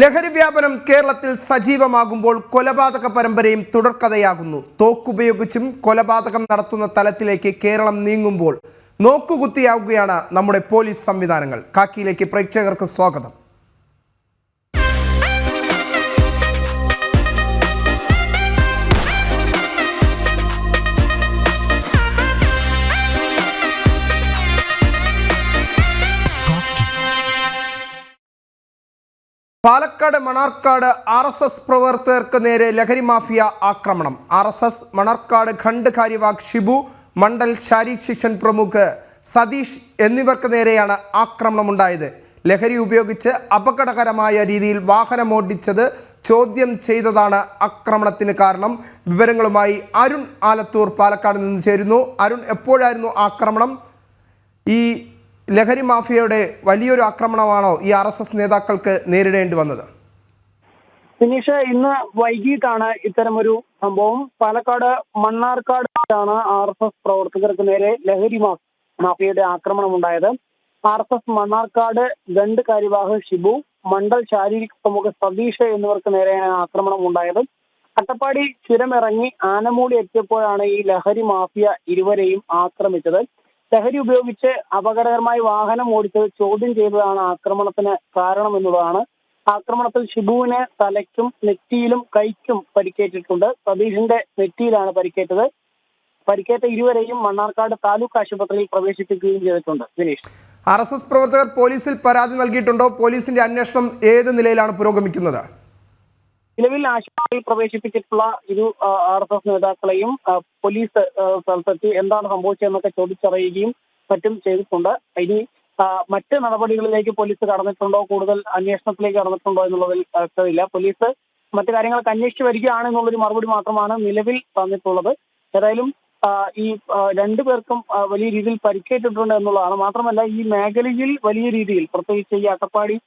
ലഹരി വ്യാപനം കേരളത്തിൽ സജീവമാകുമ്പോൾ കൊലപാതക പരമ്പരയും തുടർക്കഥയാകുന്നു. തോക്കുപയോഗിച്ചും കൊലപാതകം നടത്തുന്ന തലത്തിലേക്ക് കേരളം നീങ്ങുമ്പോൾ നോക്കുകുത്തിയാവുകയാണ് നമ്മുടെ പോലീസ് സംവിധാനങ്ങൾ. കാക്കിയിലേക്ക് പ്രേക്ഷകർക്ക് സ്വാഗതം. Palakkad Mannarkkad R S S പ്രവർത്തകർക്ക് നേരെ ലഹരി മാഫിയ ആക്രമണം. ആർ എസ് എസ് മണർക്കാട് ഖണ്ഡ് കാര്യവാക് ഷിബു മണ്ഡൽ ശാരീരിക് ശിക്ഷൻ പ്രമുഖ് സതീഷ് എന്നിവർക്ക് നേരെയാണ് ആക്രമണം ആക്രമണമുണ്ടായത്. ലഹരി ഉപയോഗിച്ച് അപകടകരമായ രീതിയിൽ വാഹനമോടിച്ചത് ചോദ്യം ചെയ്തതാണ് ആക്രമണത്തിന് കാരണം. വിവരങ്ങളുമായി അരുൺ ആലത്തൂർ പാലക്കാട് നിന്ന് ചേരുന്നു. അരുൺ എപ്പോഴായിരുന്നു ആക്രമണം? ഈ ലഹരി മാഫിയയുടെ വലിയൊരു ആക്രമണമാണോ ഈ ആർ എസ് എസ് നേതാക്കൾക്ക് നേരിടേണ്ടി വന്നത്? ഫിനിഷ് ഇന്ന് വൈകിട്ടാണ് ഇത്തരമൊരു സംഭവം. പാലക്കാട് മണ്ണാർക്കാടാണ് ആർ എസ് എസ് പ്രവർത്തകർക്ക് നേരെ ലഹരി മാഫിയയുടെ ആക്രമണം ഉണ്ടായത് ആർ എസ് എസ് മണ്ണാർക്കാട് ഗണ്ട് കാര്യവാഹ് ഷിബു മണ്ഡൽ ശാരീരിക പ്രമുഖ സതീഷ് എന്നിവർക്ക് നേരെയാണ് ആക്രമണം ഉണ്ടായത് അട്ടപ്പാടി ചുരമിറങ്ങി ആനമൂടി എത്തിയപ്പോഴാണ് ഈ ലഹരി മാഫിയ ഇരുവരെയും ആക്രമിച്ചത്. ലഹരി ഉപയോഗിച്ച് അപകടകരമായി വാഹനം ഓടിച്ചത് ചോദ്യം ചെയ്തതാണ് ആക്രമണത്തിന് കാരണം എന്നുള്ളതാണ്. ആക്രമണത്തിൽ ഷിബുവിന് തലയ്ക്കും നെറ്റിയിലും കൈക്കും പരിക്കേറ്റിട്ടുണ്ട്. സതീഷിന്റെ നെറ്റിയിലാണ് പരിക്കേറ്റത്. പരിക്കേറ്റ ഇരുവരെയും മണ്ണാർക്കാട് താലൂക്ക് ആശുപത്രിയിൽ പ്രവേശിപ്പിക്കുകയും ചെയ്തിട്ടുണ്ട്. ദിനേഷ് ആർ എസ് എസ് പ്രവർത്തകർ പോലീസിൽ പരാതി നൽകിയിട്ടുണ്ടോ? പോലീസിന്റെ അന്വേഷണം ഏത് നിലയിലാണ് പുരോഗമിക്കുന്നത്? നിലവിൽ ആശുപത്രിയിൽ പ്രവേശിപ്പിച്ചിട്ടുള്ള ഇരു ആർ എസ് എസ് നേതാക്കളെയും പോലീസ് സ്ഥലത്തെത്തി എന്താണ് സംഭവിച്ചതെന്നൊക്കെ ചോദിച്ചറിയുകയും മറ്റും ചെയ്തിട്ടുണ്ട്. ഇനി മറ്റ് നടപടികളിലേക്ക് പോലീസ് കടന്നിട്ടുണ്ടോ? കൂടുതൽ അന്വേഷണത്തിലേക്ക് കടന്നിട്ടുണ്ടോ എന്നുള്ളതിൽ വ്യക്തതയില്ല പോലീസ് മറ്റു കാര്യങ്ങളൊക്കെ അന്വേഷിച്ചു വരികയാണ് എന്നുള്ളൊരു മറുപടി മാത്രമാണ് നിലവിൽ തന്നിട്ടുള്ളത്. ഏതായാലും ഈ രണ്ടു പേർക്കും വലിയ രീതിയിൽ പരിക്കേറ്റിട്ടുണ്ട് എന്നുള്ളതാണ്. മാത്രമല്ല ഈ മേഖലയിൽ വലിയ രീതിയിൽ പ്രത്യേകിച്ച് ഈ അട്ടപ്പാടി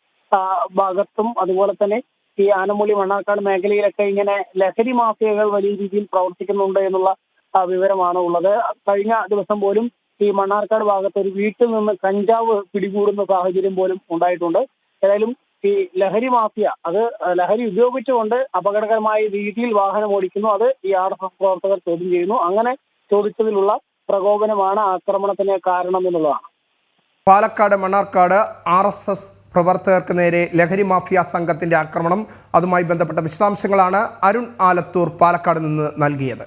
ഭാഗത്തും അതുപോലെ തന്നെ ഈ ആനമൂലി മണ്ണാർക്കാട് മേഖലയിലൊക്കെ ഇങ്ങനെ ലഹരി മാഫിയകൾ വലിയ രീതിയിൽ പ്രവർത്തിക്കുന്നുണ്ട് എന്നുള്ള വിവരമാണ് ഉള്ളത്. കഴിഞ്ഞ ദിവസം പോലും ഈ മണ്ണാർക്കാട് ഭാഗത്ത് ഒരു വീട്ടിൽ നിന്ന് കഞ്ചാവ് പിടികൂടുന്ന സാഹചര്യം പോലും ഉണ്ടായിട്ടുണ്ട്. ഏതായാലും ഈ ലഹരി മാഫിയ അത് ലഹരി ഉപയോഗിച്ചുകൊണ്ട് അപകടകരമായ രീതിയിൽ വാഹനം ഓടിക്കുന്നു. അത് ഈ ആർ എസ് എസ് പ്രവർത്തകർ ചോദ്യം ചെയ്യുന്നു. അങ്ങനെ ചോദിച്ചതിലുള്ള പ്രകോപനമാണ് ആക്രമണത്തിന് കാരണം എന്നുള്ളതാണ്. Palakkad Mannarkkad R S S പ്രവർത്തകർക്ക് നേരെ ലഹരി മാഫിയ സംഘത്തിന്റെ ആക്രമണം. അതുമായി ബന്ധപ്പെട്ട വിശദാംശങ്ങളാണ് അരുൺ ആലത്തൂർ പാലക്കാട് നിന്ന് നൽകിയത്.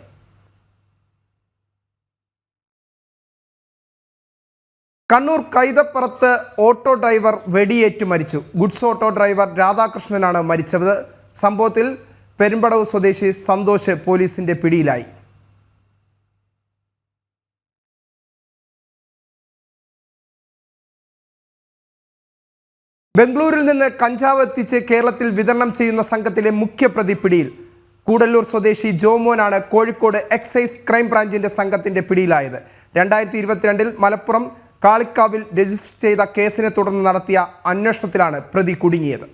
കണ്ണൂർ കൈതപ്പുറത്ത് ഓട്ടോ ഡ്രൈവർ വെടിയേറ്റ് മരിച്ചു. ഗുഡ്സ് ഓട്ടോ ഡ്രൈവർ രാധാകൃഷ്ണനാണ് മരിച്ചത്. സംഭവത്തിൽ പെരുമ്പടവ് സ്വദേശി സന്തോഷ് പോലീസിന്റെ പിടിയിലായി. ബംഗളൂരിൽ നിന്ന് കഞ്ചാവ് എത്തിച്ച് കേരളത്തിൽ വിതരണം ചെയ്യുന്ന സംഘത്തിലെ മുഖ്യ പിടിയിൽ. കൂടല്ലൂർ സ്വദേശി ജോമോനാണ് കോഴിക്കോട് എക്സൈസ് ക്രൈം ബ്രാഞ്ചിന്റെ സംഘത്തിന്റെ പിടിയിലായത്. രണ്ടായിരത്തി ഇരുപത്തിരണ്ടിൽ മലപ്പുറം കാളിക്കാവിൽ രജിസ്റ്റർ ചെയ്ത കേസിനെ തുടർന്ന് നടത്തിയ അന്വേഷണത്തിലാണ് പ്രതി കുടുങ്ങിയത്.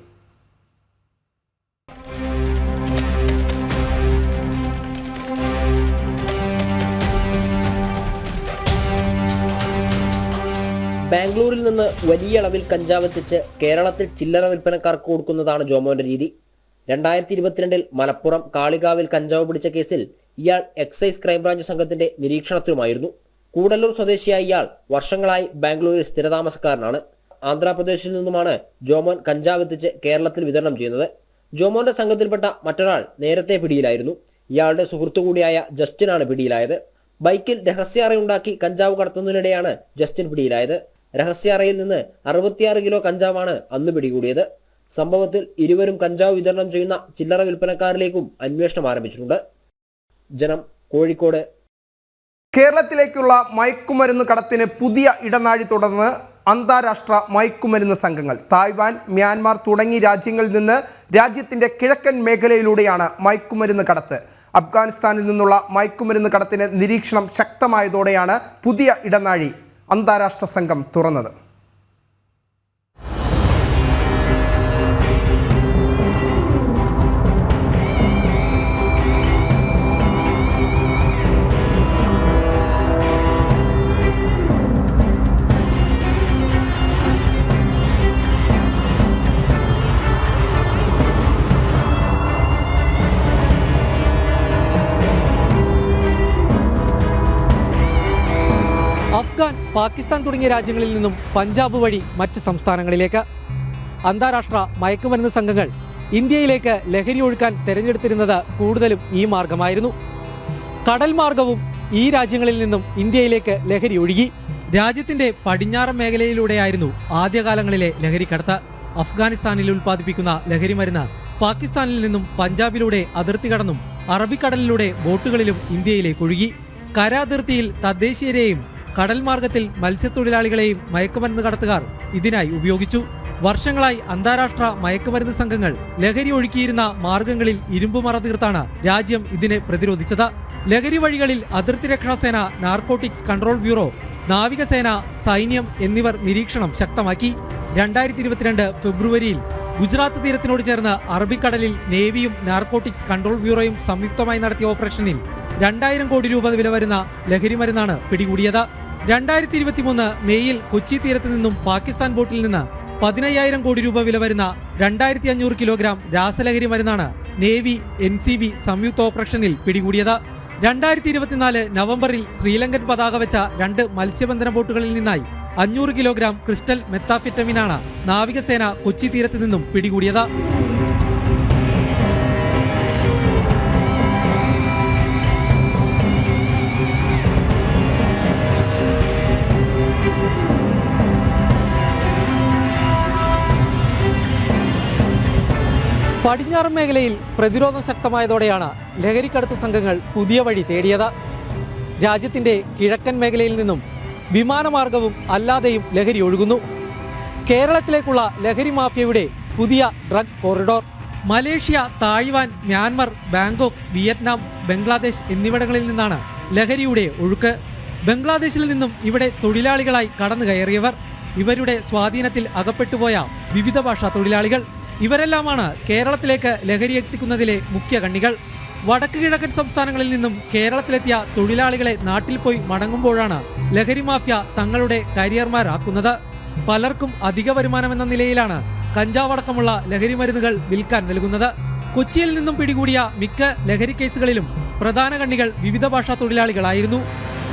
ബാംഗ്ലൂരിൽ നിന്ന് വലിയ അളവിൽ കഞ്ചാവ് എത്തിച്ച് കേരളത്തിൽ ചില്ലറ വിൽപ്പനക്കാർക്ക് കൊടുക്കുന്നതാണ് ജോമോന്റെ രീതി. രണ്ടായിരത്തി ഇരുപത്തിരണ്ടിൽ മലപ്പുറം കാളികാവിൽ കഞ്ചാവ് പിടിച്ച കേസിൽ ഇയാൾ എക്സൈസ് ക്രൈംബ്രാഞ്ച് സംഘത്തിന്റെ നിരീക്ഷണത്തിലുമായിരുന്നു. കൂടല്ലൂർ സ്വദേശിയായ ഇയാൾ വർഷങ്ങളായി ബാംഗ്ലൂരിൽ സ്ഥിരതാമസക്കാരനാണ്. ആന്ധ്രാപ്രദേശിൽ നിന്നുമാണ് ജോമോൻ കഞ്ചാവ് എത്തിച്ച് കേരളത്തിൽ വിതരണം ചെയ്യുന്നത്. ജോമോന്റെ സംഘത്തിൽപ്പെട്ട മറ്റൊരാൾ നേരത്തെ പിടിയിലായിരുന്നു. ഇയാളുടെ സുഹൃത്തു കൂടിയായ ജസ്റ്റിനാണ് പിടിയിലായത്. ബൈക്കിൽ രഹസ്യാറയുണ്ടാക്കി കഞ്ചാവ് കടത്തുന്നതിനിടെയാണ് ജസ്റ്റിൻ പിടിയിലായത്. രഹസ്യാറയിൽ നിന്ന് അറുപത്തിയാറ് കിലോ കഞ്ചാവാണ് അന്ന് പിടികൂടിയത്. സംഭവത്തിൽ ഇരുവരും കഞ്ചാവ് വിതരണം ചെയ്യുന്ന ചില്ലറ വിൽപ്പനക്കാരിലേക്കും അന്വേഷണം ആരംഭിച്ചിട്ടുണ്ട്. ജനം കോഴിക്കോട്. കേരളത്തിലേക്കുള്ള മയക്കുമരുന്ന് കടത്തിന് പുതിയ ഇടനാഴി തുടർന്ന് അന്താരാഷ്ട്ര മയക്കുമരുന്ന് സംഘങ്ങൾ തായ്വാൻ മ്യാൻമാർ തുടങ്ങിയ രാജ്യങ്ങളിൽ നിന്ന് രാജ്യത്തിന്റെ കിഴക്കൻ മേഖലയിലൂടെയാണ് മയക്കുമരുന്ന് കടത്ത്. അഫ്ഗാനിസ്ഥാനിൽ നിന്നുള്ള മയക്കുമരുന്ന് കടത്തിന് നിരീക്ഷണം ശക്തമായതോടെയാണ് പുതിയ ഇടനാഴി അന്താരാഷ്ട്ര സംഘം തുറന്നത്. പാകിസ്ഥാൻ തുടങ്ങിയ രാജ്യങ്ങളിൽ നിന്നും പഞ്ചാബ് വഴി മറ്റ് സംസ്ഥാനങ്ങളിലേക്ക്. അന്താരാഷ്ട്ര മയക്കുമരുന്ന് സംഘങ്ങൾ ഇന്ത്യയിലേക്ക് ലഹരി ഒഴുക്കാൻ തെരഞ്ഞെടുത്തിരുന്നത് കൂടുതലും ഈ മാർഗമായിരുന്നു. കടൽ മാർഗവും ഈ രാജ്യങ്ങളിൽ നിന്നും ഇന്ത്യയിലേക്ക് ലഹരി ഒഴുകി. രാജ്യത്തിന്റെ പടിഞ്ഞാറൻ മേഖലയിലൂടെയായിരുന്നു ആദ്യകാലങ്ങളിലെ ലഹരിക്കടത്ത് അഫ്ഗാനിസ്ഥാനിൽ ഉൽപ്പാദിപ്പിക്കുന്ന ലഹരി മരുന്ന് പാകിസ്ഥാനിൽ നിന്നും പഞ്ചാബിലൂടെ അതിർത്തി കടന്നും അറബിക്കടലിലൂടെ ബോട്ടുകളിലും ഇന്ത്യയിലേക്ക് ഒഴുകി. കരാതിർത്തിയിൽ തദ്ദേശീയരെയും കടൽ മാർഗത്തിൽ മത്സ്യത്തൊഴിലാളികളെയും മയക്കുമരുന്ന് കടത്തുകാർ ഇതിനായി ഉപയോഗിച്ചു. വർഷങ്ങളായി അന്താരാഷ്ട്ര മയക്കുമരുന്ന് സംഘങ്ങൾ ലഹരി ഒഴുക്കിയിരുന്ന മാർഗങ്ങളിൽ ഇരുമ്പുമറ തീർത്താണ് രാജ്യം ഇതിനെ പ്രതിരോധിച്ചത്. ലഹരി വഴികളിൽ അതിർത്തി രക്ഷാസേന നാർക്കോട്ടിക്സ് കൺട്രോൾ ബ്യൂറോ നാവികസേന സൈന്യം എന്നിവർ നിരീക്ഷണം ശക്തമാക്കി. രണ്ടായിരത്തി ഇരുപത്തിരണ്ട് ഫെബ്രുവരിയിൽ ഗുജറാത്ത് തീരത്തിനോട് ചേർന്ന് അറബിക്കടലിൽ നേവിയും നാർക്കോട്ടിക്സ് കൺട്രോൾ ബ്യൂറോയും സംയുക്തമായി നടത്തിയ ഓപ്പറേഷനിൽ രണ്ടായിരം കോടി രൂപ വില വരുന്ന ലഹരി മരുന്നാണ് പിടികൂടിയത്. രണ്ടായിരത്തി ഇരുപത്തിമൂന്ന് മെയ്യിൽ കൊച്ചി തീരത്ത് നിന്നും പാകിസ്ഥാൻ ബോട്ടിൽ നിന്ന് പതിനയ്യായിരം കോടി രൂപ വില വരുന്ന രണ്ടായിരത്തി അഞ്ഞൂറ് കിലോഗ്രാം രാസലഹരി മരുന്നാണ് നേവി എൻ സി ബി സംയുക്ത ഓപ്പറേഷനിൽ പിടികൂടിയത്. രണ്ടായിരത്തി ഇരുപത്തിനാല് നവംബറിൽ ശ്രീലങ്കൻ പതാക വെച്ച രണ്ട് മത്സ്യബന്ധന ബോട്ടുകളിൽ നിന്നായി അഞ്ഞൂറ് കിലോഗ്രാം ക്രിസ്റ്റൽ മെത്താഫിറ്റമിനാണ് നാവികസേന കൊച്ചി തീരത്ത് നിന്നും പിടികൂടിയത്. പടിഞ്ഞാറൻ മേഖലയിൽ പ്രതിരോധം ശക്തമായതോടെയാണ് ലഹരിക്കടത്ത് സംഘങ്ങൾ പുതിയ വഴി തേടിയത്. രാജ്യത്തിന്റെ കിഴക്കൻ മേഖലയിൽ നിന്നും വിമാനമാർഗവും അല്ലാതെയും ലഹരി ഒഴുകുന്നു. കേരളത്തിലേക്കുള്ള ലഹരി മാഫിയയുടെ പുതിയ drug corridor Malaysia Taiwan Myanmar Bangkok Vietnam Bangladesh എന്നിവിടങ്ങളിൽ നിന്നാണ് ലഹരിയുടെ ഒഴുക്ക്. ബംഗ്ലാദേശിൽ നിന്നും ഇവിടെ തൊഴിലാളികളായി കടന്നു കയറിയവർ ഇവരുടെ സ്വാധീനത്തിൽ അകപ്പെട്ടുപോയ വിവിധ ഭാഷാ തൊഴിലാളികൾ. ഇവരെല്ലാമാണ് കേരളത്തിലേക്ക് ലഹരി എത്തിക്കുന്നതിലെ മുഖ്യ കണ്ണികൾ. വടക്ക് കിഴക്കൻ സംസ്ഥാനങ്ങളിൽ നിന്നും കേരളത്തിലെത്തിയ തൊഴിലാളികളെ നാട്ടിൽ പോയി മടങ്ങുമ്പോഴാണ് ലഹരി മാഫിയ തങ്ങളുടെ കരിയർമാരാക്കുന്നത്. പലർക്കും അധിക വരുമാനമെന്ന നിലയിലാണ് കഞ്ചാവടക്കമുള്ള ലഹരി മരുന്നുകൾ വിൽക്കാൻ നൽകുന്നത്. കൊച്ചിയിൽ നിന്നും പിടികൂടിയ മിക്ക ലഹരി കേസുകളിലും പ്രധാന കണ്ണികൾ വിവിധ ഭാഷാ തൊഴിലാളികളായിരുന്നു.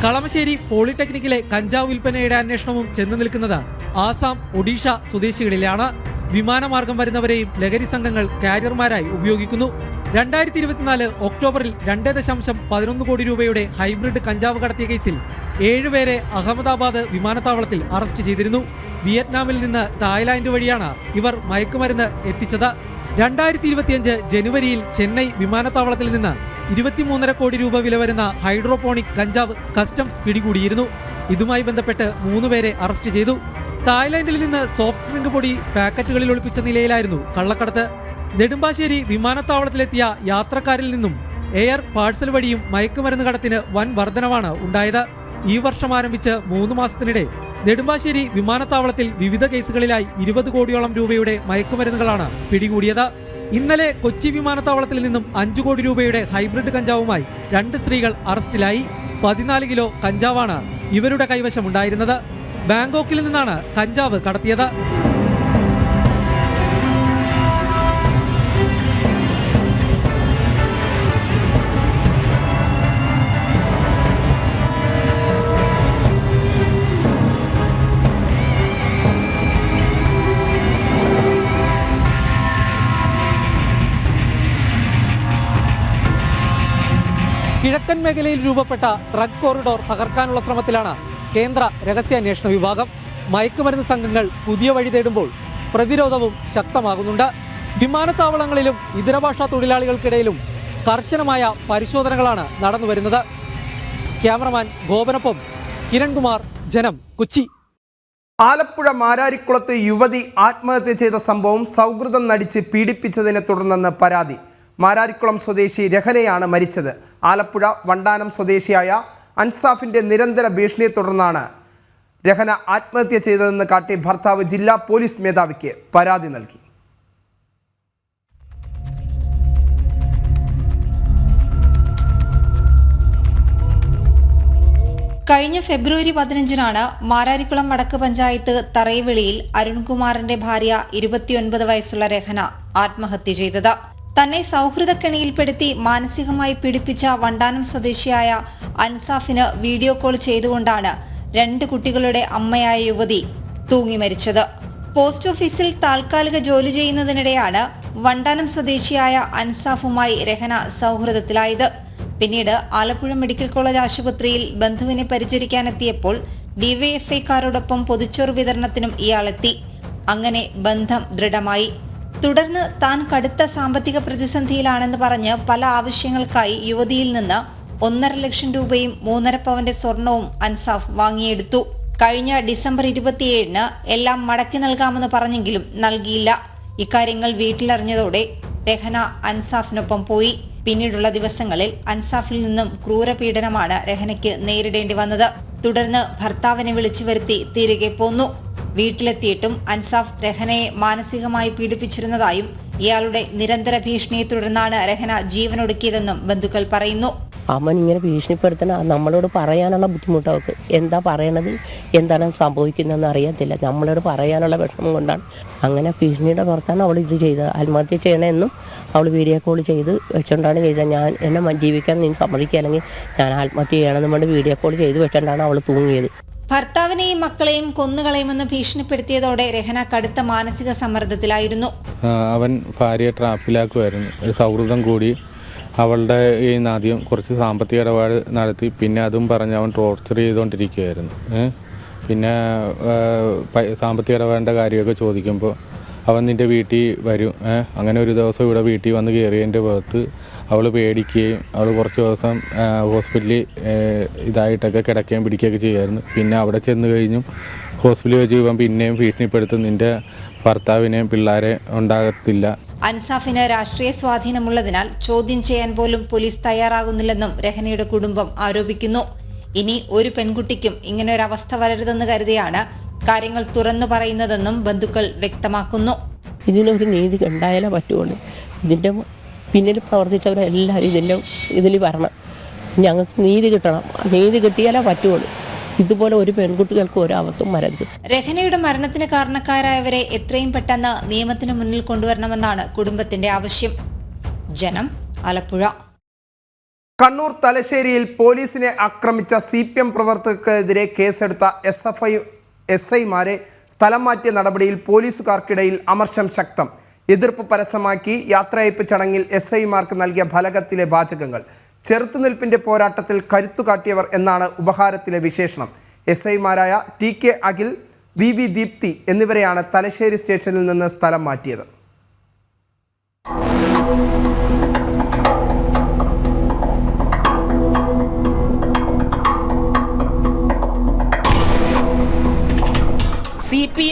കളമശ്ശേരി പോളിടെക്നിക്കിലെ കഞ്ചാവ് വിൽപ്പനയുടെ അന്വേഷണവും ചെന്നു നിൽക്കുന്നത് ആസാം ഒഡീഷ സ്വദേശികളിലാണ്. വിമാനമാർഗം വരുന്നവരെയും ലഹരി സംഘങ്ങൾ കാരിയർമാരായി ഉപയോഗിക്കുന്നു. രണ്ടായിരത്തി ഇരുപത്തിനാല് ഒക്ടോബറിൽ രണ്ട് ദശാംശം പതിനൊന്ന് കോടി രൂപയുടെ ഹൈബ്രിഡ് കഞ്ചാവ് കടത്തിയ കേസിൽ ഏഴുപേരെ അഹമ്മദാബാദ് വിമാനത്താവളത്തിൽ അറസ്റ്റ് ചെയ്തിരുന്നു. വിയറ്റ്നാമിൽ നിന്ന് തായ്ലാന്റ് വഴിയാണ് ഇവർ മയക്കുമരുന്ന് എത്തിച്ചത്. രണ്ടായിരത്തി ഇരുപത്തിയഞ്ച് ജനുവരിയിൽ ചെന്നൈ വിമാനത്താവളത്തിൽ നിന്ന് ഇരുപത്തിമൂന്നര കോടി രൂപ വില വരുന്ന ഹൈഡ്രോപോണിക് കഞ്ചാവ് കസ്റ്റംസ് പിടികൂടിയിരുന്നു. ഇതുമായി ബന്ധപ്പെട്ട് മൂന്നുപേരെ അറസ്റ്റ് ചെയ്തു. തായ്ലാന്റിൽ നിന്ന് സോഫ്റ്റ് ഡ്രിങ്ക് പൊടി പാക്കറ്റുകളിൽ ഒളിപ്പിച്ച നിലയിലായിരുന്നു കള്ളക്കടത്ത്. നെടുമ്പാശ്ശേരി വിമാനത്താവളത്തിലെത്തിയ യാത്രക്കാരിൽ നിന്നും എയർ പാഴ്സൽ വഴിയും മയക്കുമരുന്ന് കടത്തിന് വൻ വർധനവാണ് ഉണ്ടായത്. ഈ വർഷം ആരംഭിച്ച് മൂന്ന് മാസത്തിനിടെ നെടുമ്പാശ്ശേരി വിമാനത്താവളത്തിൽ വിവിധ കേസുകളിലായി ഇരുപത് കോടിയോളം രൂപയുടെ മയക്കുമരുന്നുകളാണ് പിടികൂടിയത്. ഇന്നലെ കൊച്ചി വിമാനത്താവളത്തിൽ നിന്നും അഞ്ചു കോടി രൂപയുടെ ഹൈബ്രിഡ് കഞ്ചാവുമായി രണ്ട് സ്ത്രീകൾ അറസ്റ്റിലായി. പതിനാല് കിലോ കഞ്ചാവാണ് ഇവരുടെ കൈവശമുണ്ടായിരുന്നത്. ബാങ്കോക്കിൽ നിന്നാണ് കഞ്ചാവ് കടത്തിയത്. കിഴക്കൻ മേഖലയിൽ രൂപപ്പെട്ട ഡ്രഗ് കോറിഡോർ തകർക്കാനുള്ള ശ്രമത്തിലാണ് കേന്ദ്ര രഹസ്യാന്വേഷണ വിഭാഗം. മയക്കുമരുന്ന് സംഘങ്ങൾ പുതിയ വഴി തേടുമ്പോൾ പ്രതിരോധവും ശക്തമാകുന്നുണ്ട്. വിമാനത്താവളങ്ങളിലും ഇതര ഭാഷാ തൊഴിലാളികൾക്കിടയിലും കർശനമായ പരിശോധനകളാണ് നടന്നുവരുന്നത്. ക്യാമറമാൻ ഗോപനൊപ്പം കിരൺകുമാർ ജനം കൊച്ചി. ആലപ്പുഴ മാരാരിക്കുളത്ത് യുവതി ആത്മഹത്യ ചെയ്ത സംഭവം സൗഹൃദം നടിച്ച് പീഡിപ്പിച്ചതിനെ തുടർന്നെന്ന് പരാതി. മാരാരിക്കുളം സ്വദേശി രഹനയാണ് മരിച്ചത്. ആലപ്പുഴ വണ്ടാനം സ്വദേശിയായ അൻസാഫിന്റെ നിരന്തര ഭീഷണിയെ തുടർന്നാണ് രഹന ആത്മഹത്യ ചെയ്തതെന്ന് കാട്ടി ഭർത്താവ് ജില്ലാ പോലീസ് മേധാവിക്ക് പരാതി നൽകി. കഴിഞ്ഞ ഫെബ്രുവരി പതിനഞ്ചിനാണ് മാരാരിക്കുളം വടക്ക് പഞ്ചായത്ത് തറയവിളിയിൽ അരുൺകുമാറിന്റെ ഭാര്യ ഇരുപത്തിയൊൻപത് വയസ്സുള്ള രഹന ആത്മഹത്യ ചെയ്തത്. തന്നെ സൗഹൃദക്കെണിയിൽപ്പെടുത്തി മാനസികമായി പീഡിപ്പിച്ച വണ്ടാനം സ്വദേശിയായ അൻസാഫിന് വീഡിയോ കോൾ ചെയ്തുകൊണ്ടാണ് രണ്ട് കുട്ടികളുടെ അമ്മയായ യുവതി തൂങ്ങി മരിച്ചത്. പോസ്റ്റ് ഓഫീസിൽ താൽക്കാലിക ജോലി ചെയ്യുന്നതിനിടെയാണ് വണ്ടാനം സ്വദേശിയായ അൻസാഫുമായി രഹന സൗഹൃദത്തിലായത്. പിന്നീട് ആലപ്പുഴ മെഡിക്കൽ കോളേജ് ആശുപത്രിയിൽ ബന്ധുവിനെ പരിചരിക്കാനെത്തിയപ്പോൾ ഡിവൈഎഫ്ഐക്കാരോടൊപ്പം പൊതിച്ചോറ് വിതരണത്തിനും ഇയാളെത്തി. അങ്ങനെ ബന്ധം ദൃഢമായി. തുടർന്ന് താൻ കടുത്ത സാമ്പത്തിക പ്രതിസന്ധിയിലാണെന്ന് പറഞ്ഞ് പല ആവശ്യങ്ങൾക്കായി യുവതിയിൽ നിന്ന് ഒന്നര ലക്ഷം രൂപയും മൂന്നര പവന്റെ സ്വർണവും അൻസാഫ് വാങ്ങിയെടുത്തു. കഴിഞ്ഞ ഡിസംബർ ഇരുപത്തിയേഴിന് എല്ലാം മടക്കി നൽകാമെന്ന് പറഞ്ഞെങ്കിലും നൽകിയില്ല. ഇക്കാര്യങ്ങൾ വീട്ടിലറിഞ്ഞതോടെ രഹന അൻസാഫിനൊപ്പം പോയി. പിന്നീടുള്ള ദിവസങ്ങളിൽ അൻസാഫിൽ നിന്നും ക്രൂരപീഡനമാണ് രഹനയ്ക്ക് നേരിടേണ്ടി വന്നത്. തുടർന്ന് ഭർത്താവിനെ വിളിച്ചു വരുത്തി തിരികെ പോന്നു. വീട്ടിലെത്തിയിട്ടും അൻസാഫ് രഹനയെ മാനസികമായി പീഡിപ്പിച്ചിരുന്നതായും ഇയാളുടെ നിരന്തര ഭീഷണിയെ തുടർന്നാണ് രഹന ജീവനൊടുക്കിയതെന്നും ബന്ധുക്കൾ പറയുന്നു. അമ്മൻ ഇങ്ങനെ ഭീഷണിപ്പെടുത്തണ നമ്മളോട് പറയാനുള്ള ബുദ്ധിമുട്ട് അവൾക്ക്. എന്താ പറയണത്? എന്താണ് സംഭവിക്കുന്നതെന്ന് അറിയത്തില്ല. നമ്മളോട് പറയാനുള്ള വിഷമം കൊണ്ടാണ്. അങ്ങനെ ഭീഷണിയുടെ പുറത്താണ് അവൾ ഇത് ചെയ്തത്. ആത്മഹത്യ ചെയ്യണമെന്നും അവൾ വീഡിയോ കോൾ ചെയ്ത് വെച്ചോണ്ടാണ് ചെയ്തത്. ഞാൻ എന്നെ ജീവിക്കാൻ നീ സമ്മതിക്കുക അല്ലെങ്കിൽ ഞാൻ ആത്മഹത്യ ചെയ്യണമെന്നും വേണ്ടി വീഡിയോ കോൾ ചെയ്ത് വെച്ചോണ്ടാണ് അവൾ തൂങ്ങിയത്. ഭർത്താവിനെയും മക്കളെയും കൊന്നുകളയുമെന്ന് ഭീഷണിപ്പെടുത്തിയതോടെ രഹന കടുത്ത മാനസിക സമ്മർദ്ദത്തിലായിരുന്നു. അവൻ ഭാര്യയെ ട്രാപ്പിലാക്കുമായിരുന്നു. ഒരു സൗഹൃദം കൂടി അവളുടെ ഈ ആദ്യം കുറച്ച് സാമ്പത്തിക ഇടപാട് നടത്തി പിന്നെ അതും പറഞ്ഞ് അവൻ ടോർച്ചർ ചെയ്തുകൊണ്ടിരിക്കുകയായിരുന്നു. പിന്നെ സാമ്പത്തിക ഇടപാടിന്റെ കാര്യമൊക്കെ ചോദിക്കുമ്പോൾ അവൻ നിന്റെ വീട്ടിൽ വരും. അങ്ങനെ ഒരു ദിവസം ഇവിടെ വീട്ടിൽ വന്ന് കയറിയതിന്റെ പുറത്ത് അവൾ പേടിക്കുകയും അവൾ കുറച്ച് ദിവസം ഹോസ്പിറ്റലിൽ ഇതായിട്ടൊക്കെ കിടക്കുകയും പിടിക്കുകയൊക്കെ ചെയ്യുമായിരുന്നു പിന്നെ അവിടെ ചെന്ന് കഴിഞ്ഞും ഹോസ്പിറ്റലിൽ വെച്ച് ഇവൻ പിന്നെയും ഭീഷണിപ്പെടുത്തും നിന്റെ ഭർത്താവിനെയും പിള്ളേരെ ഉണ്ടാകത്തില്ല. അൻസാഫിന് രാഷ്ട്രീയ സ്വാധീനമുള്ളതിനാൽ ചോദ്യം ചെയ്യാൻ പോലും പോലീസ് തയ്യാറാകുന്നില്ലെന്നും രഹനയുടെ കുടുംബം ആരോപിക്കുന്നു. ഇനി ഒരു പെൺകുട്ടിക്കും ഇങ്ങനെ ഒരു അവസ്ഥ വരരുതെന്ന് കരുതിയാണ് കാര്യങ്ങൾ തുറന്നു പറയുന്നതെന്നും ബന്ധുക്കൾ വ്യക്തമാക്കുന്നു. ഇതിനൊരു നീതി ഉണ്ടായാലേ പറ്റുള്ളൂ. ഇതിന്റെ പിന്നിൽ പ്രവർത്തിച്ചവരെല്ലാവരും ഇതിന്റെ ഇതിൽ വരണം. ഞങ്ങൾക്ക് നീതി കിട്ടണം. നീതി കിട്ടിയാലേ പറ്റുള്ളൂ. ഇതുപോലെ ഒരു പെൺകുട്ടികൾക്ക് ഒരു അബദ്ധം വരരുത്. രഹനയുടെ മരണത്തിന് കാരണക്കാരായവരെ എത്രയും പെട്ടെന്ന് നിയമത്തിന് മുന്നിൽ കൊണ്ടുവരണമെന്നാണ് കുടുംബത്തിന്റെ ആവശ്യം. ജനം ആലപ്പുഴ. കണ്ണൂർ തലശ്ശേരിയിൽ പോലീസിനെ ആക്രമിച്ച സി പി എം പ്രവർത്തകർക്കെതിരെ കേസെടുത്ത എസ് എഫ് ഐ എസ് ഐമാരെ സ്ഥലം മാറ്റിയ നടപടിയിൽ പോലീസുകാർക്കിടയിൽ അമർഷം ശക്തം. എതിർപ്പ് പരസ്യമാക്കി യാത്രയയപ്പ് ചടങ്ങിൽ എസ് ഐമാർക്ക് നൽകിയ ഫലകത്തിലെ വാചകങ്ങൾ. ചെറുത്തുനിൽപ്പിന്റെ പോരാട്ടത്തിൽ കരുത്തു കാട്ടിയവർ എന്നാണ് ഉപഹാരത്തിലെ വിശേഷണം. എസ് ഐമാരായ T K Akhil V V Deepthi എന്നിവരെയാണ് തലശ്ശേരി സ്റ്റേഷനിൽ നിന്ന് സ്ഥലം മാറ്റിയത്.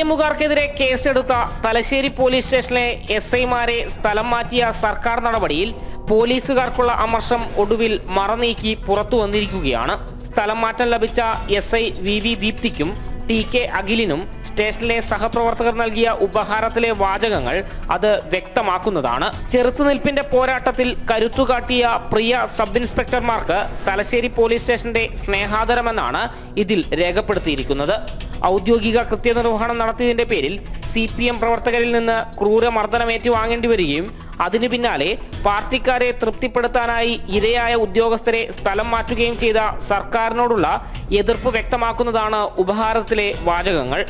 എമ്മുകാർക്കെതിരെ കേസെടുത്ത തലശ്ശേരി പോലീസ് സ്റ്റേഷനിലെ എസ് ഐമാരെ സ്ഥലം മാറ്റിയ സർക്കാർ നടപടിയിൽ പോലീസുകാർക്കുള്ള അമർഷം ഒടുവിൽ മറനീക്കി പുറത്തു വന്നിരിക്കുകയാണ്. സ്ഥലം മാറ്റം ലഭിച്ച എസ് ഐ വി വി ദീപ്തിക്കും ടി കെ അഖിലിനും സ്റ്റേഷനിലെ സഹപ്രവർത്തകർ നൽകിയ ഉപഹാരത്തിലെ വാചകങ്ങൾ അത് വ്യക്തമാക്കുന്നതാണ്. ചെറുത്തുനിൽപ്പിന്റെ പോരാട്ടത്തിൽ കരുത്തുകാട്ടിയ പ്രിയ സബ് ഇൻസ്പെക്ടർമാർക്ക് തലശ്ശേരി പോലീസ് സ്റ്റേഷന്റെ സ്നേഹാദരമെന്നാണ് ഇതിൽ രേഖപ്പെടുത്തിയിരിക്കുന്നത്. ഔദ്യോഗിക കൃത്യനിർവഹണം നടത്തിയതിന്റെ പേരിൽ സി പി എം പ്രവർത്തകരിൽ നിന്ന് ക്രൂരമർദ്ദനമേറ്റു വാങ്ങേണ്ടി വരികയും അതിനു പിന്നാലെ പാർട്ടിക്കാരെ തൃപ്തിപ്പെടുത്താനായി ഇരയായ ഉദ്യോഗസ്ഥരെ സ്ഥലം മാറ്റുകയും ചെയ്ത സർക്കാരിനോടുള്ള എതിർപ്പ് വ്യക്തമാക്കുന്നതാണ് ഉപഹാരത്തിലെ വാചകങ്ങൾ.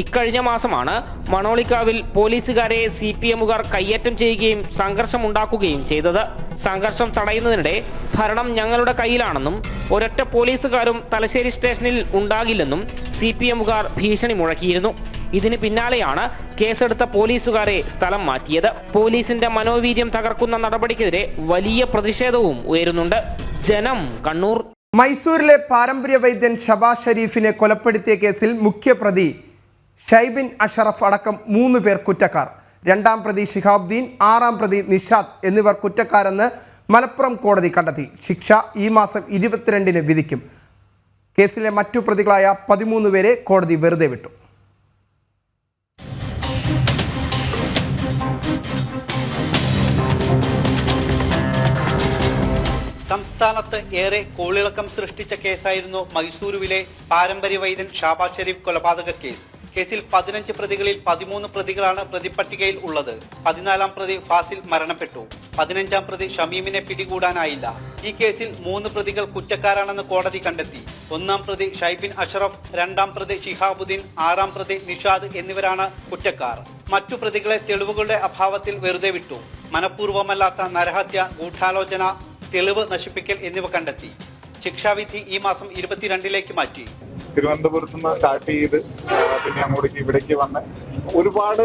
ഇക്കഴിഞ്ഞ മാസമാണ് മണോളിക്കാവിൽ പോലീസുകാരെ സി പി എമ്മുകാർ കയ്യേറ്റം ചെയ്യുകയും സംഘർഷമുണ്ടാക്കുകയും ചെയ്തത്. സംഘർഷം തടയുന്നതിനിടെ ഭരണം ഞങ്ങളുടെ കയ്യിലാണെന്നും ഒരൊറ്റ പോലീസുകാരും തലശ്ശേരി സ്റ്റേഷനിൽ ഉണ്ടാകില്ലെന്നും സി പി എമ്മുകാർ ഭീഷണി മുഴക്കിയിരുന്നു. ഇതിന് പിന്നാലെയാണ് കേസെടുത്ത പോലീസുകാരെ സ്ഥലം മാറ്റിയത്. പോലീസിന്റെ മനോവീര്യം തകർക്കുന്ന നടപടിക്കെതിരെ വലിയ പ്രതിഷേധവും ഉയരുന്നുണ്ട്. ജനം കണ്ണൂർ. മൈസൂരിലെ പാരമ്പര്യ വൈദ്യൻ ഷബാ ഷരീഫിനെ കൊലപ്പെടുത്തിയ കേസിൽ മുഖ്യപ്രതി ഷൈബിൻ അഷറഫ് അടക്കം മൂന്ന് പേർ കുറ്റക്കാർ. രണ്ടാം പ്രതി ഷിഹാബ്ദീൻ ആറാം പ്രതി നിഷാദ് എന്നിവർ കുറ്റക്കാരെന്ന് മലപ്പുറം കോടതി കണ്ടെത്തി. ശിക്ഷ ഈ മാസം ഇരുപത്തിരണ്ടിന് വിധിക്കും. കേസിലെ മറ്റു പ്രതികളായ പതിമൂന്ന് പേരെ കോടതി വെറുതെ വിട്ടു. സംസ്ഥാനത്ത് ഏറെ കോളിളക്കം സൃഷ്ടിച്ച കേസായിരുന്നു മൈസൂരുവിലെ പാരമ്പര്യ വൈദ്യൻ ഷാബാ ഷെരീഫ് കൊലപാതക കേസ്. കേസിൽ പതിനഞ്ച് പ്രതികളിൽ പതിമൂന്ന് പ്രതികളാണ് പ്രതിപട്ടികയിൽ ഉള്ളത്. പതിനാലാം പ്രതി ഫാസിൽ മരണപ്പെട്ടു. പതിനഞ്ചാം പ്രതി ഷമീമിനെ പിടികൂടാനായില്ല. ഈ കേസിൽ മൂന്ന് പ്രതികൾ കുറ്റക്കാരാണെന്ന് കോടതി കണ്ടെത്തി. ഒന്നാം പ്രതി ഷൈബിൻ അഷറഫ് രണ്ടാം പ്രതി ഷിഹാബുദ്ദീൻ ആറാം പ്രതി നിഷാദ് എന്നിവരാണ് കുറ്റക്കാർ. മറ്റു പ്രതികളെ തെളിവുകളുടെ അഭാവത്തിൽ വെറുതെ വിട്ടു. മനഃപൂർവമല്ലാത്ത നരഹത്യ ഗൂഢാലോചന തെളിവ് നശിപ്പിക്കൽ എന്നിവ കണ്ടെത്തി. ശിക്ഷാവിധി ഈ മാസം ഇരുപത്തിരണ്ടിലേക്ക് മാറ്റി. തിരുവനന്തപുരത്ത് നിന്ന് സ്റ്റാർട്ട് ചെയ്ത് പിന്നെ അങ്ങോട്ടേക്ക് ഇവിടേക്ക് വന്ന് ഒരുപാട്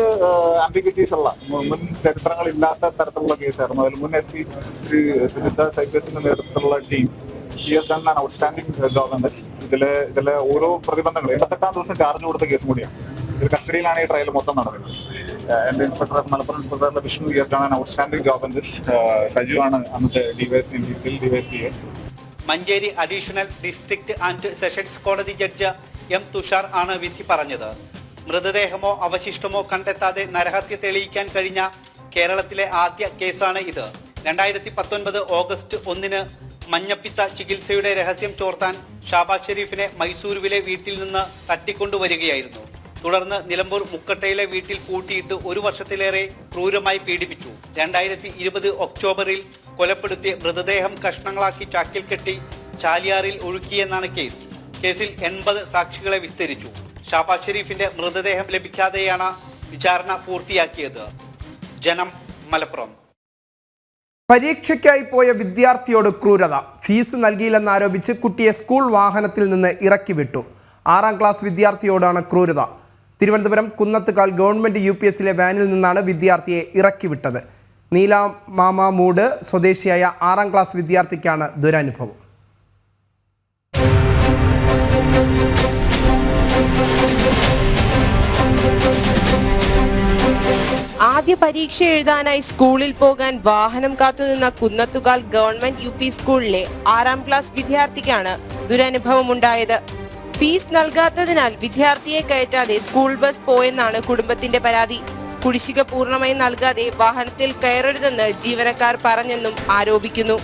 ആംബിഗ്വിറ്റീസ് ഉള്ള മുൻ ചരിത്രങ്ങളില്ലാത്ത തരത്തിലുള്ള കേസായിരുന്നു അതിൽ മുൻ എസ് പി ശ്രീ സുജിത സൈക്കസിന്റെ നേതൃത്വത്തിലുള്ള team here done an outstanding ഉണ്ട് ഇതിൽ ഇതിലെ ഓരോ പ്രതിബന്ധങ്ങളും എൺപത്തെട്ടാം ദിവസം ചാർജ് കൊടുത്ത കേസും കൂടിയാണ്. ഇത് കസ്റ്റഡിയിലാണ് ഈ ട്രയൽ മൊത്തം നടന്നത് ആ, എന്റെ inspector Malappuram inspector Vishnu here done an outstanding job this Saju ആണ് അന്നത്തെ ഡിവൈസ് still device Manjeri additional district and sessions കോടതി ജഡ്ജ് എം തുഷാർ ആണ് വിധി പറഞ്ഞത്. മൃതദേഹമോ അവശിഷ്ടമോ കണ്ടെത്താതെ നരഹത്യ തെളിയിക്കാൻ കഴിഞ്ഞ കേരളത്തിലെ ആദ്യ കേസാണ് ഇത്. രണ്ടായിരത്തി പത്തൊൻപത് ഓഗസ്റ്റ് ഒന്നിന് മഞ്ഞപ്പിത്ത ചികിത്സയുടെ രഹസ്യം ചോർത്താൻ ഷാബാസ് ഷെരീഫിനെ മൈസൂരുവിലെ വീട്ടിൽ നിന്ന് തട്ടിക്കൊണ്ടുവരികയായിരുന്നു. തുടർന്ന് നിലമ്പൂർ മുക്കട്ടയിലെ വീട്ടിൽ കൂട്ടിയിട്ട് ഒരു വർഷത്തിലേറെ ക്രൂരമായി പീഡിപ്പിച്ചു. രണ്ടായിരത്തി ഇരുപത് ഒക്ടോബറിൽ കൊലപ്പെടുത്തി മൃതദേഹം കഷ്ണങ്ങളാക്കി ചാക്കിൽ കെട്ടി ചാലിയാറിൽ ഒഴുക്കിയെന്നാണ് കേസ്. കേസിൽ എൺപത് സാക്ഷികളെ വിസ്തരിച്ചു. ഷാബാസ് ഷെരീഫിന്റെ മൃതദേഹം ലഭിക്കാതെയാണ് വിചാരണ പൂർത്തിയാക്കിയത്. ജനം മലപ്പുറം. പരീക്ഷയ്ക്കായി പോയ വിദ്യാർത്ഥിയോട് ക്രൂരത. ഫീസ് നൽകിയില്ലെന്നാരോപിച്ച് കുട്ടിയെ സ്കൂൾ വാഹനത്തിൽ നിന്ന് ഇറക്കി വിട്ടു. ആറാം ക്ലാസ് വിദ്യാർത്ഥിയോടാണ് ക്രൂരത. Thiruvananthapuram Kunnathukal government U P എസിലെ വാനിൽ നിന്നാണ് വിദ്യാർത്ഥിയെ ഇറക്കി വിട്ടത്. നീലാമാമൂട് സ്വദേശിയായ ആറാം ക്ലാസ് വിദ്യാർത്ഥിക്കാണ് ദുരനുഭവം. ആദ്യ പരീക്ഷ എഴുതാനായി സ്കൂളിൽ പോകാൻ വാഹനം കാത്തുനിന്ന കുന്നത്തുകാൽ ഗവൺമെന്റ് യു പി സ്കൂളിലെ ആറാം ക്ലാസ് വിദ്യാർത്ഥിക്കാണ് ദുരനുഭവമുണ്ടായത്. ഫീസ് നൽകാത്തതിനാൽ വിദ്യാർത്ഥിയെ കയറ്റാതെ സ്കൂൾ ബസ് പോയെന്നാണ് കുടുംബത്തിന്റെ പരാതി. കുടിശ്ശിക പൂർണമായി നൽകാതെ വാഹനത്തിൽ കയറരുതെന്ന് ജീവനക്കാർ പറഞ്ഞെന്നും ആരോപിക്കുന്നു.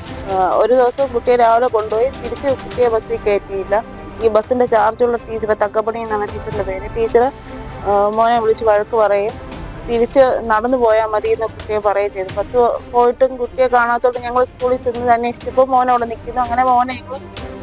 ഒരു ദിവസം കുട്ടിയെ രാവിലെ കൊണ്ടുപോയി തിരിച്ച് കുട്ടിയെ ബസ്സിൽ കയറ്റിയില്ല. ഈ ബസ്സിന്റെ ചാർജുള്ള ടീച്ചർ തക്കപ്പണി എന്നാണ് ടീച്ചറിന്റെ പേര്. ടീച്ചർ മോനെ വിളിച്ച് വഴക്ക് പറയും. തിരിച്ച് നടന്നു പോയാൽ മതി എന്ന് കുട്ടിയെ പറയുകയും ചെയ്തു. പത്ത് പോയിട്ടും കുട്ടിയെ കാണാത്തോണ്ട് ഞങ്ങൾ സ്കൂളിൽ ചെന്ന് അന്വേഷിച്ചപ്പോൾ അവിടെ നിൽക്കുന്നു അങ്ങനെ മോനെ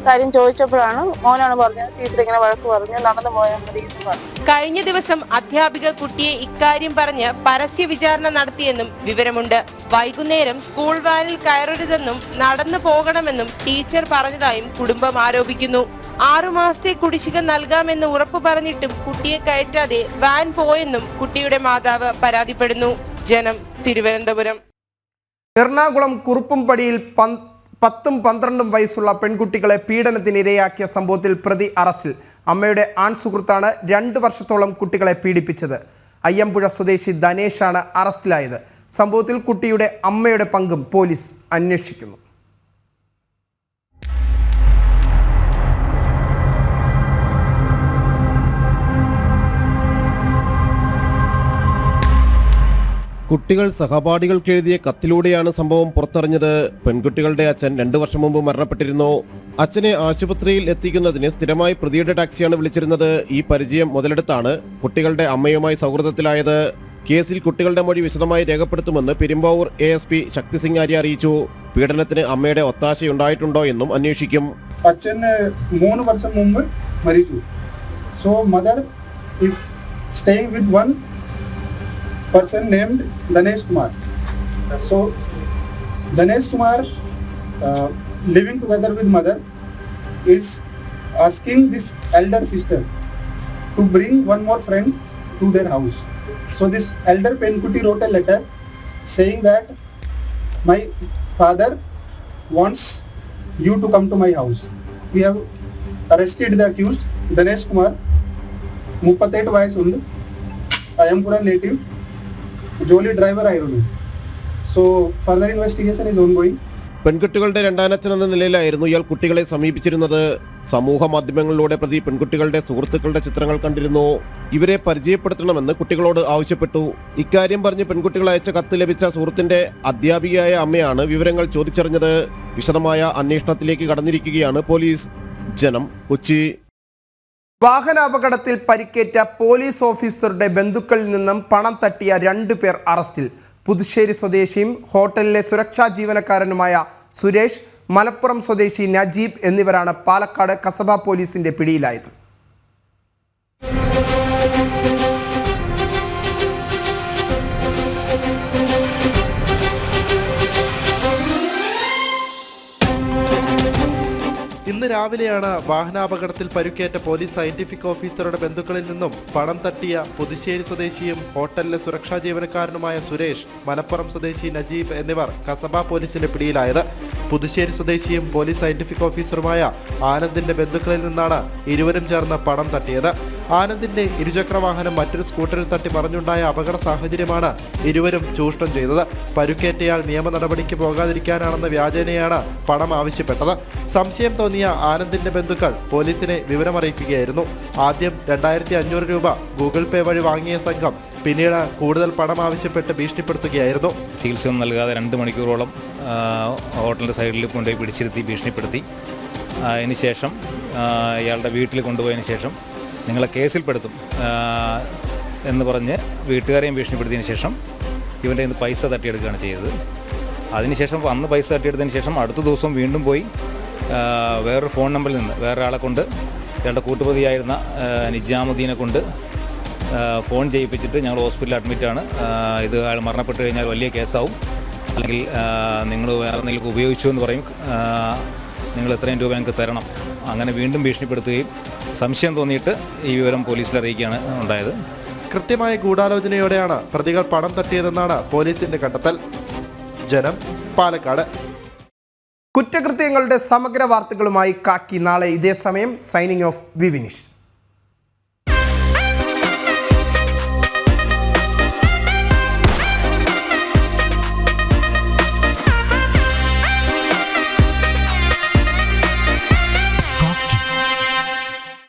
കാര്യം ചോദിച്ചപ്പോഴാണ് മോനാണ് പറഞ്ഞത് ടീച്ചർ ഇങ്ങനെ വഴക്ക് പറഞ്ഞു നടന്നു പോയാൽ മതി പറഞ്ഞു. കഴിഞ്ഞ ദിവസം അധ്യാപിക കുട്ടിയെ ഇക്കാര്യം പറഞ്ഞ് പരസ്യ വിചാരണ നടത്തിയെന്നും വിവരമുണ്ട്. വൈകുന്നേരം സ്കൂൾ വാനിൽ കയറരുതെന്നും നടന്നു പോകണമെന്നും ടീച്ചർ പറഞ്ഞതായും കുടുംബം ആരോപിക്കുന്നു. ആറുമാസത്തെ കുടിശ്ശിക നൽകാമെന്ന് ഉറപ്പു പറഞ്ഞിട്ടും കുട്ടിയെ കയറ്റാതെ വാൻ പോയെന്നും കുട്ടിയുടെ മാതാവ് പരാതിപ്പെടുന്നു. ജനം തിരുവനന്തപുരം. എറണാകുളം കുറുപ്പുംപടിയിൽ പന്ത് പത്തും പന്ത്രണ്ടും വയസ്സുള്ള പെൺകുട്ടികളെ പീഡനത്തിനിരയാക്കിയ സംഭവത്തിൽ പ്രതി അറസ്റ്റിൽ. അമ്മയുടെ ആൺ സുഹൃത്താണ് രണ്ട് വർഷത്തോളം കുട്ടികളെ പീഡിപ്പിച്ചത്. അയ്യമ്പുഴ സ്വദേശി ധനേഷാണ് അറസ്റ്റിലായത്. സംഭവത്തിൽ കുട്ടിയുടെ അമ്മയുടെ പങ്കും പോലീസ് അന്വേഷിക്കുന്നു. കുട്ടികൾ സഹപാഠികൾക്ക് എഴുതിയ കത്തിലൂടെയാണ് സംഭവം പുറത്തറിഞ്ഞത്. പെൺകുട്ടികളുടെ അച്ഛൻ രണ്ടു വർഷം മുമ്പ് മരണപ്പെട്ടിരുന്നു. അച്ഛനെ ആശുപത്രിയിൽ എത്തിക്കുന്നതിന് സ്ഥിരമായി പ്രതിയുടെ ടാക്സിയാണ് വിളിച്ചിരുന്നത്. ഈ പരിചയം മുതലെടുത്താണ് കുട്ടികളുടെ അമ്മയുമായി സൗഹൃദത്തിലായത്. കേസിൽ കുട്ടികളുടെ മൊഴി വിശദമായി രേഖപ്പെടുത്തുമെന്ന് Perumbavoor A S P Shaktisingh Arya അറിയിച്ചു. പീഡനത്തിന് അമ്മയുടെ ഒത്താശയുണ്ടായിട്ടുണ്ടോ എന്നും അന്വേഷിക്കും. അച്ഛൻ മൂന്ന് വർഷം മുമ്പ് മരിച്ചു. So mother is staying with one person named Danesh Kumar. So Danesh Kumar, uh, living together with mother, is asking this elder sister to bring one more friend to their house. So this elder Penkuti wrote a letter saying that my father wants you to come to my house. We have arrested the accused Danesh Kumar, 38 vayas I am native ജോലി driver ആയിരുന്നു. So further investigation is ongoing പെൺകുട്ടികളുടെ രണ്ടാനച്ഛൻ എന്ന നിലയിലായിരുന്നു ഇയാൾ കുട്ടികളെ സമീപിച്ചിരുന്നത്. സമൂഹ മാധ്യമങ്ങളിലൂടെ പ്രതി പെൺകുട്ടികളുടെ സുഹൃത്തുക്കളുടെ ചിത്രങ്ങൾ കണ്ടിരുന്നു. ഇവരെ പരിചയപ്പെടുത്തണമെന്ന് കുട്ടികളോട് ആവശ്യപ്പെട്ടു. ഇക്കാര്യം പറഞ്ഞ് പെൺകുട്ടികൾ അയച്ച കത്ത് ലഭിച്ച സുഹൃത്തിന്റെ അധ്യാപികയായ അമ്മയാണ് വിവരങ്ങൾ ചോദിച്ചറിഞ്ഞത്. വിശദമായ അന്വേഷണത്തിലേക്ക് കടന്നിരിക്കുകയാണ് പോലീസ്. ജനം കൊച്ചി. വാഹനാപകടത്തിൽ പരിക്കേറ്റ പോലീസ് ഓഫീസറുടെ ബന്ധുക്കളിൽ നിന്നും പണം തട്ടിയ രണ്ടു പേർ അറസ്റ്റിൽ. പുതുശ്ശേരി സ്വദേശിയും ഹോട്ടലിലെ സുരക്ഷാ ജീവനക്കാരനുമായ സുരേഷ് മലപ്പുറം സ്വദേശി നജീബ് എന്നിവരാണ് പാലക്കാട് കസബ പോലീസിന്റെ പിടിയിലായത്. ഇന്ന് രാവിലെയാണ് വാഹനാപകടത്തിൽ പരുക്കേറ്റ പോലീസ് സയന്റിഫിക് ഓഫീസറുടെ ബന്ധുക്കളിൽ നിന്നും പണം തട്ടിയ പുതുശ്ശേരി സ്വദേശിയും ഹോട്ടലിലെ സുരക്ഷാ ജീവനക്കാരനുമായ സുരേഷ് മലപ്പുറം സ്വദേശി നജീബ് എന്നിവർ കസബ പോലീസിന്റെ പിടിയിലായത്. പുതുശ്ശേരി സ്വദേശിയും പോലീസ് സയന്റിഫിക് ഓഫീസറുമായ ആനന്ദിന്റെ ബന്ധുക്കളിൽ നിന്നാണ് ഇരുവരും ചേർന്ന് പണം തട്ടിയത്. ആനന്ദിന്റെ ഇരുചക്ര വാഹനം മറ്റൊരു സ്കൂട്ടറിൽ തട്ടി മറിഞ്ഞുണ്ടായ അപകട സാഹചര്യമാണ് ഇരുവരും ചൂഷണം ചെയ്തത്. പരുക്കേറ്റയാൾ നിയമ നടപടിക്ക് പോകാതിരിക്കാനാണെന്ന വ്യാജേനയാണ് പണം ആവശ്യപ്പെട്ടത്. സംശയം തോന്നിയ ആനന്ദിന്റെ ബന്ധുക്കൾ പോലീസിനെ വിവരമറിയിക്കുകയായിരുന്നു. ആദ്യം രണ്ടായിരത്തി അഞ്ഞൂറ് രൂപ ഗൂഗിൾ പേ വഴി വാങ്ങിയ സംഘം പിന്നീട് കൂടുതൽ പണം ആവശ്യപ്പെട്ട് ഭീഷണിപ്പെടുത്തുകയായിരുന്നു. ചികിത്സയൊന്നും നൽകാതെ രണ്ട് മണിക്കൂറോളം ഹോട്ടലിന്റെ സൈഡിൽ കൊണ്ടുപോയി പിടിച്ചിരുത്തി ഭീഷണിപ്പെടുത്തി. അതിനുശേഷം അതിന് ഇയാളുടെ വീട്ടിൽ കൊണ്ടുപോയതിന് ശേഷം നിങ്ങളെ കേസിൽപ്പെടുത്തും. എന്ന് പറഞ്ഞ് വീട്ടുകാരെയും ഭീഷണിപ്പെടുത്തിയതിന് ശേഷം ഇവന്റെ ഇന്ന് പൈസ തട്ടിയെടുക്കുകയാണ് ചെയ്തത്. അതിനുശേഷം അന്ന് പൈസ തട്ടിയെടുത്തതിന് ശേഷം അടുത്ത ദിവസം വീണ്ടും പോയി വേറൊരു ഫോൺ നമ്പറിൽ നിന്ന് വേറെ ആളെ കൊണ്ട് ഇയാളുടെ കൂട്ടുപതിയായിരുന്ന നിജാമുദ്ദീനെ കൊണ്ട് ഫോൺ ചെയ്യിപ്പിച്ചിട്ട് ഞങ്ങൾ ഹോസ്പിറ്റലിൽ അഡ്മിറ്റാണ് ഇത് അയാൾ മരണപ്പെട്ട് കഴിഞ്ഞാൽ വലിയ കേസാവും. അല്ലെങ്കിൽ നിങ്ങൾ വേറെ എന്തെങ്കിലും ഉപയോഗിച്ചു എന്ന് പറയും. നിങ്ങൾ എത്രയും രൂപ ഞങ്ങൾക്ക് തരണം. അങ്ങനെ വീണ്ടും ഭീഷണിപ്പെടുത്തുകയും സംശയം തോന്നിയിട്ട് ഈ വിവരം പോലീസിൽ അറിയിക്കുകയാണ് ഉണ്ടായത്. കൃത്യമായ ഗൂഢാലോചനയോടെയാണ് പ്രതികൾ പണം തട്ടിയതെന്നാണ് പോലീസിന്റെ കണ്ടെത്തൽ. ജനം പാലക്കാട്. കുറ്റകൃത്യങ്ങളുടെ സമഗ്ര വാർത്തകളുമായി കാക്കി നാളെ ഇതേ സമയം. Signing off V വിനിഷ്